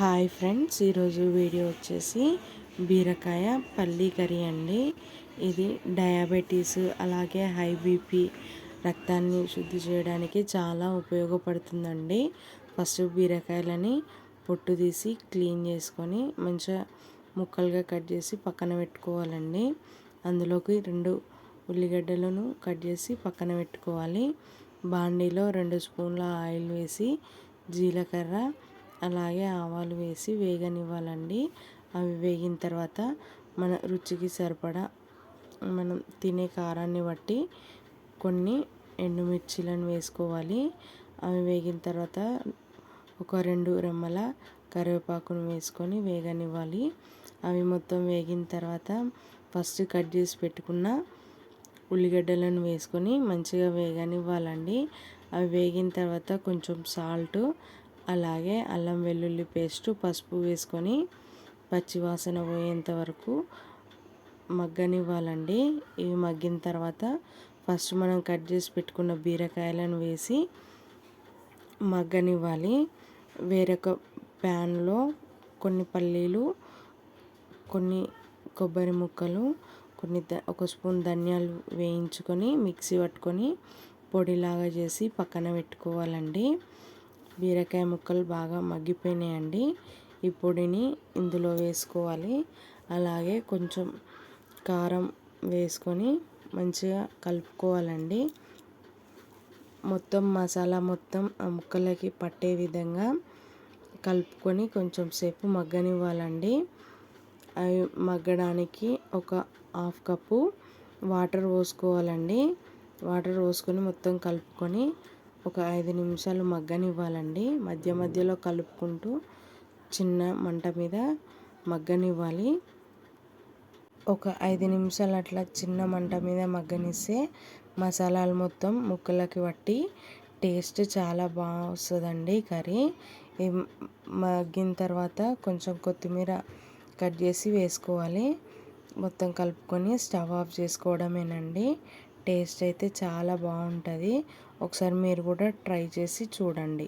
Hi friends ఈరోజు video వచ్చేసి బీరకాయ పల్లీ కర్రీ అండి. ఇది డయాబెటీస్ అలాగే హై బీపీ రక్తాన్ని శుద్ధి చేయడానికి చాలా ఉపయోగపడుతుందండి. ఫస్ట్ బీరకాయలని పొట్టు తీసి క్లీన్ చేసుకొని మంచిగా ముక్కలుగా కట్ చేసి పక్కన పెట్టుకోవాలండి. అందులోకి రెండు ఉల్లిగడ్డలను కట్ చేసి పక్కన పెట్టుకోవాలి. బాండీలో రెండు స్పూన్ల ఆయిల్ వేసి జీలకర్ర అలాగే ఆవాలు వేసి వేగనివ్వాలండి. అవి వేగిన తర్వాత మన రుచికి సరిపడా మనం తినే కారాన్ని బట్టి కొన్ని ఎండుమిర్చిలను వేసుకోవాలి. అవి వేగిన తర్వాత ఒక రెండు రెమ్మల కరివేపాకును వేసుకొని వేగనివ్వాలి. అవి మొత్తం వేగిన తర్వాత ఫస్ట్ కట్ చేసి పెట్టుకున్న ఉల్లిగడ్డలను వేసుకొని మంచిగా వేగనివ్వాలండి. అవి వేగిన తర్వాత కొంచెం సాల్ట్ అలాగే అల్లం వెల్లుల్లి పేస్ట్ పసుపు వేసుకొని పచ్చివాసన పోయేంత వరకు మగ్గనివ్వాలండి. ఇవి మగ్గిన తర్వాత ఫస్ట్ మనం కట్ చేసి పెట్టుకున్న బీరకాయలను వేసి మగ్గనివ్వాలి. వేరొక ప్యాన్లో కొన్ని పల్లీలు కొన్ని కొబ్బరి ముక్కలు కొన్ని ఒక స్పూన్ ధనియాలు వేయించుకొని మిక్సీ పట్టుకొని పొడిలాగా చేసి పక్కన పెట్టుకోవాలండి. బీరకాయ ముక్కలు బాగా మగ్గిపోయినాయండి. ఈ పొడిని ఇందులో వేసుకోవాలి. అలాగే కొంచెం కారం వేసుకొని మంచిగా కలుపుకోవాలండి. మొత్తం మసాలా మొత్తం ఆ ముక్కలకి పట్టే విధంగా కలుపుకొని కొంచెం సేపు మగ్గనివ్వాలండి. అవి మగ్గడానికి ఒక హాఫ్ కప్పు వాటర్ పోసుకోవాలండి. వాటర్ పోసుకొని మొత్తం కలుపుకొని ఒక ఐదు నిమిషాలు మగ్గనివ్వాలండి. మధ్య మధ్యలో కలుపుకుంటూ చిన్న మంట మీద మగ్గనివ్వాలి. ఒక ఐదు నిమిషాలు అట్లా చిన్న మంట మీద మగ్గనిస్తే మసాలాలు మొత్తం ముక్కలకి పట్టి టేస్ట్ చాలా బాగా వస్తుందండి కర్రీ మగ్గిన తర్వాత కొంచెం కొత్తిమీర కట్ చేసి వేసుకోవాలి. మొత్తం కలుపుకొని స్టవ్ ఆఫ్ చేసుకోవడమేనండి. టేస్ట్ అయితే చాలా బాగుంటుంది. ఒకసారి మీరు కూడా ట్రై చేసి చూడండి.